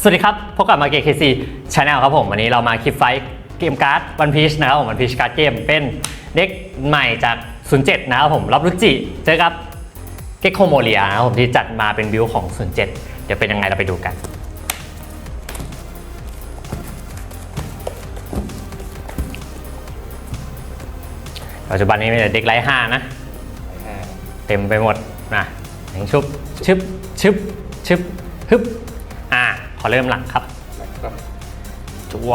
สวัสดีครับ พบกับมาเก KC Channel ครับผม วันนี้เรามาคลิปไฟท์เกมการ์ดวันพีชนะครับผมวันพีชการ์ดเกมเป็นเด็กใหม่จาก 07 นะครับผมรับรุจิเจอกับเกคโคโมเลียนะครับผมที่จัดมาเป็นบิวของ 07 เดี๋ยวเป็นยังไงเราไปดูกัน ปัจจุบันนี้มีแต่เด็กไร้ห้านะห้าเต็มไปหมดนะหนึ่งชุบชึบชึบชึบฮึบอ่าขอ เริ่มหลังครับนะครับจัว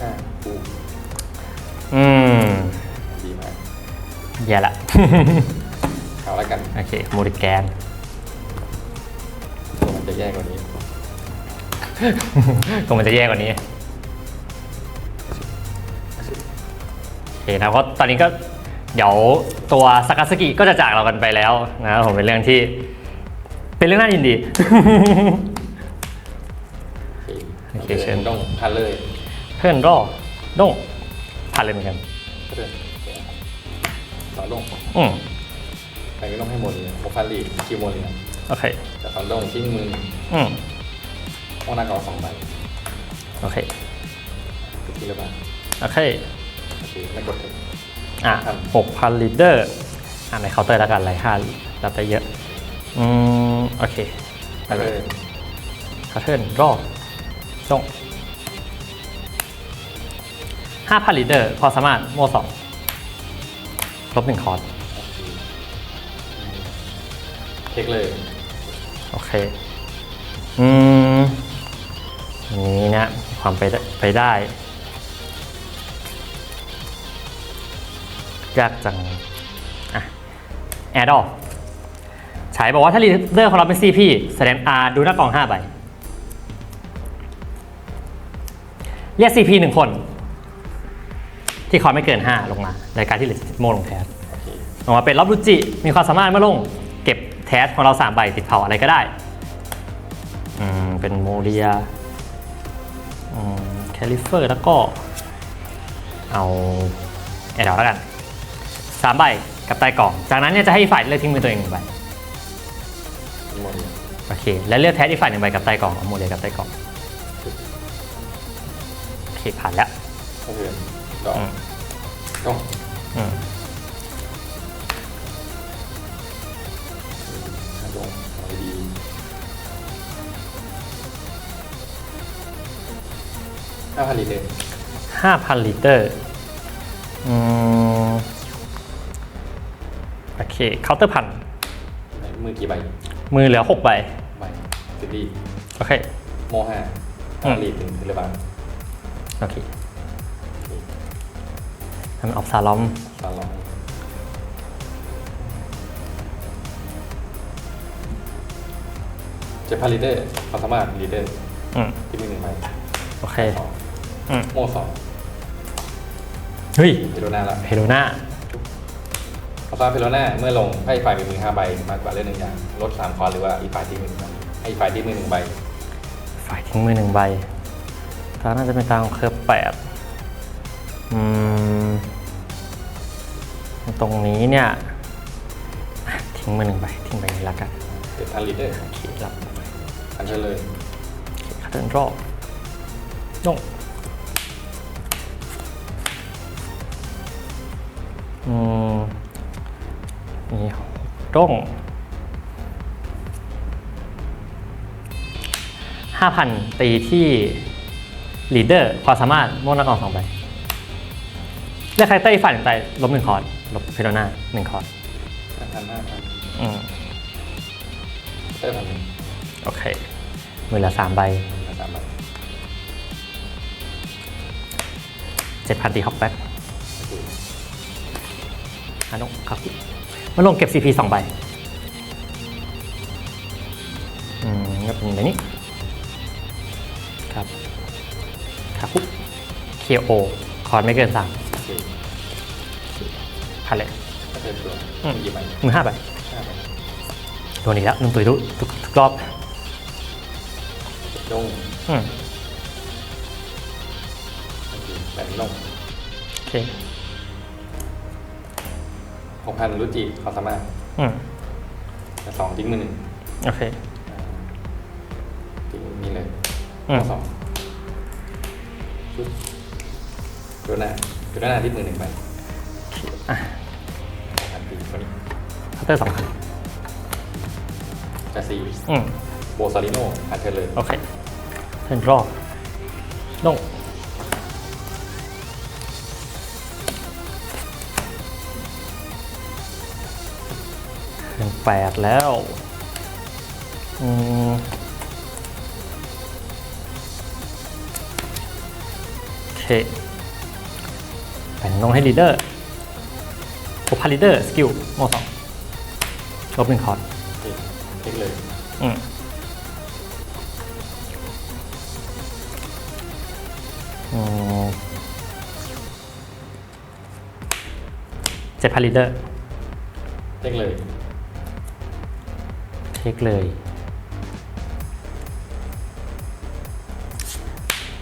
ห้าปูอืมดีมากแย่ละ เอาละกันโอเคโมดิแกนตัวมันจะแย่กว่านี้ก็มันจะแย่กว่านี้โอเคนะเพราะตอนนี้ก็เดี๋ยวตัวสากาสกิก็จะจากเรากันไปแล้วนะครับผมเป็นเรื่องที่ เป็นเรื่องน่ายินดี โอเคเชิญต้องพันเลยเพื่อนรอด้งผ่านเลยเหมือนกันเพื่อนต่อลงอืมไปไม่ต้องให้หมดเลยโมพันลีคิวโมเลยนะโอเคแต่ตอนลงทิ้งมืออืมห้องหน้ากองสองใบโอเคทีละใบโอเคโอเคไม่กดเลยอะครับหกพันลิตรเดอร์อะในเคาน์เตอร์แล้วกันไรห้ารับได้เยอะ อืม โอเคไปไปเลเลยยคาเทิร์นรอจงห้าพันลิตรเดอร์พอสามารถโม่สองลบหนึ่งคอร์สเทคเลย โอเค อืมอันนี้เนะมีความไปได้ไปได้ ยากจัง อะ แอดออฉายบอกว่าถ้าลีดเดอร์ของเราเป็น CP แสดง R ดูหน้ากล่อง5ใบเรียก CP หนึ่งคน ที่คอร์สไม่เกิน 5 ลงมา ในการที่เหลือโมลงแทนโออกมาเป็นล็อบรุจิมีความสามารถเมื่อลง เก็บแทสของเรา 3 ใบติดเผาอะไรก็ได้อืมเป็นโมเรียแคลิเฟอร์แล้วก็ เอาแอดดอแล้วกัน 3 ใบกับใต้กล่อง จากนั้นเนี่ยจะให้ฝ่ายเลือกทิ้งมือตัวเองหนึ่งใบ โอเค แล้วเลือกแทสอีกฝ่ายหนึ่งใบกับใต้กล่องเอาโมเรียกับใต้กล่องโอเคผ่านแล้วโอเคดอกอืมต้องอืมห้าดงเอาดีห้าพันลิตรเลย5,000ลิตรอืมโอเคเคาน์เตอร์พัน มือกี่ใบมือเหลือ6ใบใบ สิบดีโอเคโมห้าอืมลีดหนึ่งเทเลบาร์โอเคทำออกซาล้อมสามร้อยเจ็ดพันลีดเดอร์ความสามารถลีดเดอร์อืม ที่มีหนึ่งใบโอเค สองอืม โมสองเฮ้ยเพโรนาละเฮโรนาความสามารถเพโรนาเมื่อลงให้อีกฝ่ายมีมือห้าใบมากกว่าเล่นหนึ่งอย่าง ลดสามคอนหรือว่าอีกฝ่ายที่มีหนึ่งใบ ให้อีกฝ่ายที่มีหนึ่งใบ ฝ่ายทิ้งมือหนึ่งใบตาน่าจะเป็นตาของเครือแปดอืม ตรงนี้เนี่ยอะทิ้งมือหนึ่งใบ ทิ้งใบนี้ละกันเจ็ดพันลีดเดอร์โอเครับอันเชิญเลยคัตเทิร์นรอบลงอืมมีร่ง ห้าพันตีที่ลีดเดอร์ความสามารถโม่นนักออกสองใบเลือกคาแรคเตอร์อีกฝ่ายหนึ่งใบลบหนึ่งคอร์ดลบเพโรนาหนึ่งคอร์ดห้าพันห้าพันอืมเตอร์พันหนึ่งโอเคมือละสามใบสามใบเจ็ดพันตีฮอกแบ็คโอเคฮานงครับมาลงเก็บ CP สองใบ อืมก็เป็นแบบนี้ ครับครับปุ๊บ KO คอร์ดไม่เกินสามโอเคพันเลยก็เชิญตัวอืมมีกี่ใบมือห้าใบห้าใบโดนอีกแล้วหนึ่งตุยทุกทุกทุกรอบลงอืมโอเคแบบนี้ลงโอเคหกพันรุจิความสามารถอืมแต่สองทิ้งมือหนึ่งโอเคอ่านี่เลย อืมสองชุดตัวหน้าตัวหน้าที่มือหนึ่งใบอะอันตีคนนี้คัตเตอร์สองคันกาซีอืมโบซาริโนอันเทอร์เลยโอเคเทิร์นรอบลงเทิร์นแปดแล้ว อืม แบ่งน้องให้ลีดเดอร์โอพาลีดเดอร์สกิลโมสองลบหนึ่งคอร์ดเช็คเช็คเลยอืมอืมเจ็ดพันลิตรเช็คเลย เช็คเลย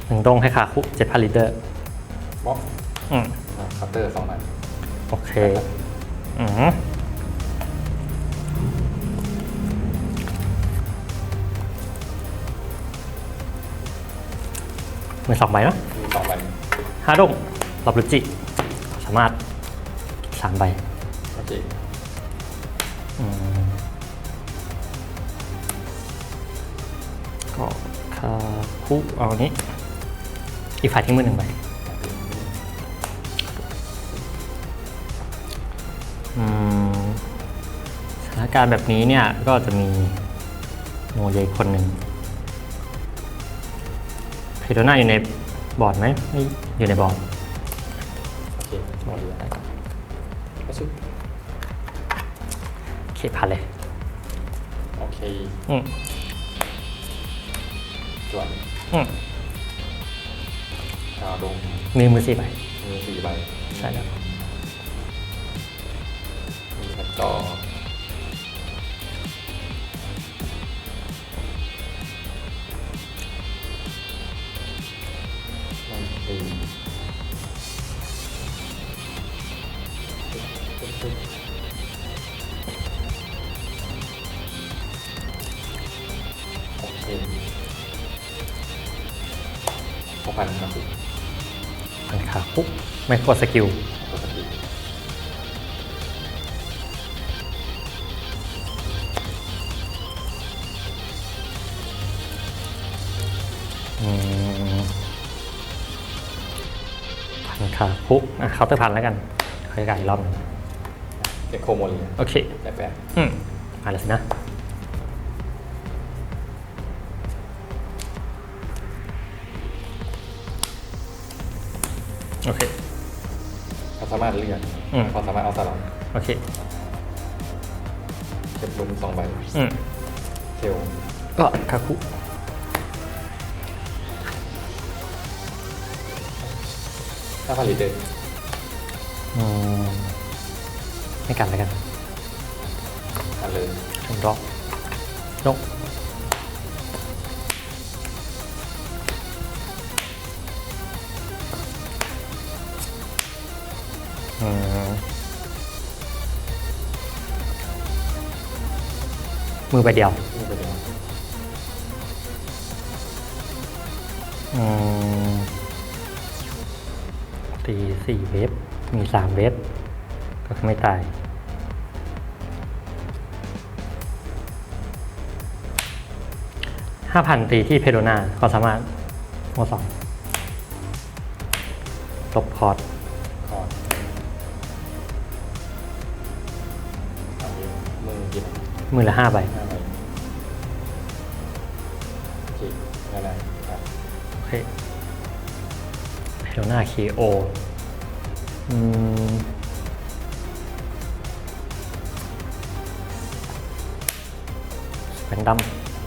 หนึ่งตรงให้ขาคุเจ็ดพันลิตรบล็อกอืมคัตเตอร์สองนัดโอเค อืมมือสองใบเนาะมีสองใบห้าดงหลบลุจิ สามารถสามใบโอเคอืมก็คาคุเอาอันนี้ อีกฝ่ายทิ้งมือหนึ่งใบอืมสถานการณ์แบบนี้เนี่ยก็จะมีโมเยคนหนึ่งเพโดน่าอยู่ในบอร์ดไหมไม่อยู่ในบอร์ดโอเคหมดเลยก็ชุดโอเคผ่านเลย โอเค อืมจวนอืม ดาวดงมีมือสี่ใบมีสี่ใบใช่แล้วมีแล้วก็มั ไม่กดสกิลปกติอืมพันขาคุอะเคาน์เตอร์พันแล้วกันค่อยกายอีกรอบหนึงเอ็กโคโมเลียโอเค แต่แปดอืมมาแล้วสินะ โอเคเขา สามารถเลือกอืม เขาสามารถเอาสลับโอเค เก็บลุมสองใบอืมเทลก็คาคุถ้าผลิตเด็กอืมไม่กันแล้วกันอันเลยถึงรอบยก อืมมือไปเดียวนี่ไปเดียวอืมตีสี่เวฟมีสามเวฟก็คือไม่ตาย ห้าพันตีที่เพโดนาก็สามารถโมสองลบคอร์ด มือละห้าใบห้าใบโอเคง่ายๆครับโอเคเพโดนาคีโออืมเป็นดัม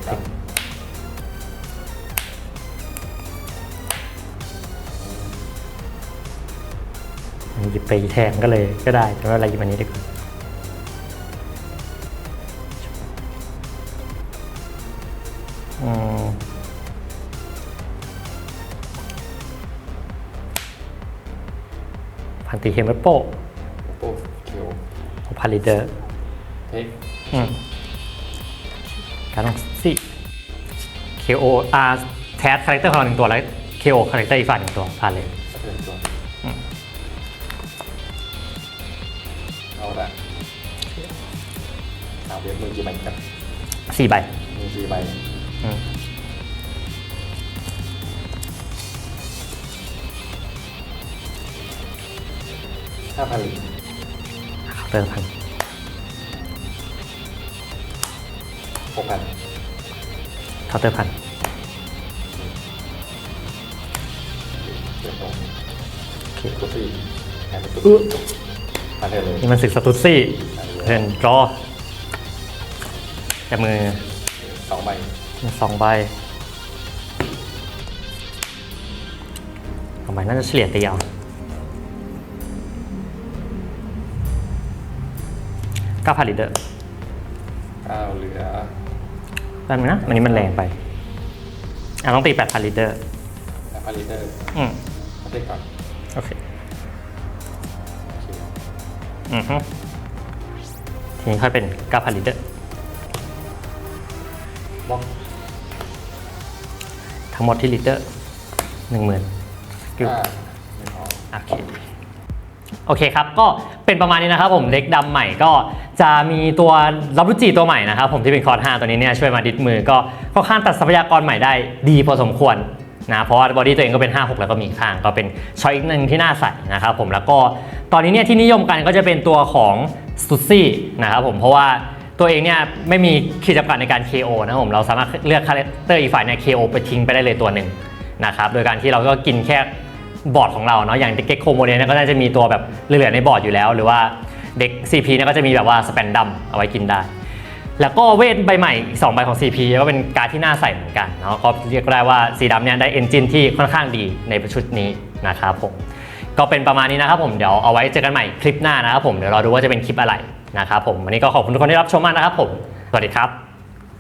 ครับอันนี้หยิบไปแทนก็เลยก็ได้แต่ว่าอะไรหยิบอันนี้ดีกว่า ตีเฮมเบโปโอ้เคียวพาลิเดอร์เทคอืมการลองสี่ KO อ่าแทสคาแรคเตอร์ของเราหนึ่งตัวแล้ว KO คาแรคเตอร์อีกฝ่ายหนึ่งตัวผ่านเลยก็เป็นตัวอืมเอาละเอาเว็บมือกี่ใบกันสี่ใบมือกี่ใบอืม ห้าพันเคาน์เตอร์พันหกพันเคาเตอร์พันเจ็ดสองโอเคตัวสี่แทนเป็นตัวอุ๊ยพันเท่าเลยนี่มันศึกสตุตซี่เทิร์นรอจับมือสองใบสองใบสองใบน่าจะเฉลี่ยตีเอา เก้าพันลิตรเก้าเหลือแป๊บนึงนะอันนี้มันแรงไปอะต้องตีแปดพันลิตรห้าพันลิตรอืมเอาเด็กก่อนโอเคโอเคอือฮึทีนี้ค่อยเป็นเก้าพันลิตรบล็อกทั้งหมดที่ลิตรหนึ่งหมื่นห้าไม่พอ โอเค โอเคครับ ก็ เป็นประมาณนี้นะครับผมเด็กดำใหม่ก็จะมีตัวรับรุจิตัวใหม่นะครับผมที่เป็นคอร์ด5ตัวนี้เนี่ยช่วยมาดิดมือก็ค่อนข้างตัดทรัพยากรใหม่ได้ดีพอสมควรนะเพราะว่าบอดี้ตัวเองก็เป็น 5 6 แล้วก็มีข้างก็เป็นช้อยอีกหนึ่งที่น่าใส่นะครับผมแล้วก็ตอนนี้เนี่ยที่นิยมกันก็จะเป็นตัวของสตูซี่นะครับผมเพราะว่าตัวเองเนี่ยไม่มีขีดจำกัดในการ KO นะครับผมเราสามารถเลือกคาแรคเตอร์อีกฝ่ายเนี่ย KO ไปทิ้งไปได้เลยตัวหนึ่งนะครับโดยการที่เราก็กินแค่ บอร์ดของเราเนาะอย่างเด็กโคโมเดลเนี่ยก็น่าจะมีตัวแบบเหลือๆในบอร์ดอยู่แล้ว หรือว่าเด็ก CP เนี่ยก็จะมีแบบว่าสแปนดัมเอาไว้กินได้ แล้วก็เวทใบใหม่อีก2ใบของ CP ก็เป็นการที่น่าใส่เหมือนกันเนาะก็เรียกได้ว่าสีดำเนี่ยได้เอนจินที่ค่อนข้างดีในชุดนี้นะครับผมก็เป็นประมาณนี้นะครับผมเดี๋ยวเอาไว้เจอกันใหม่คลิปหน้านะครับผมเดี๋ยวราดูว่าจะเป็นคลิปอะไรนะครับผมวันนี้ก็ขอบคุณทุกคนที่รับชมมากนะครับผมสวัสดีครับ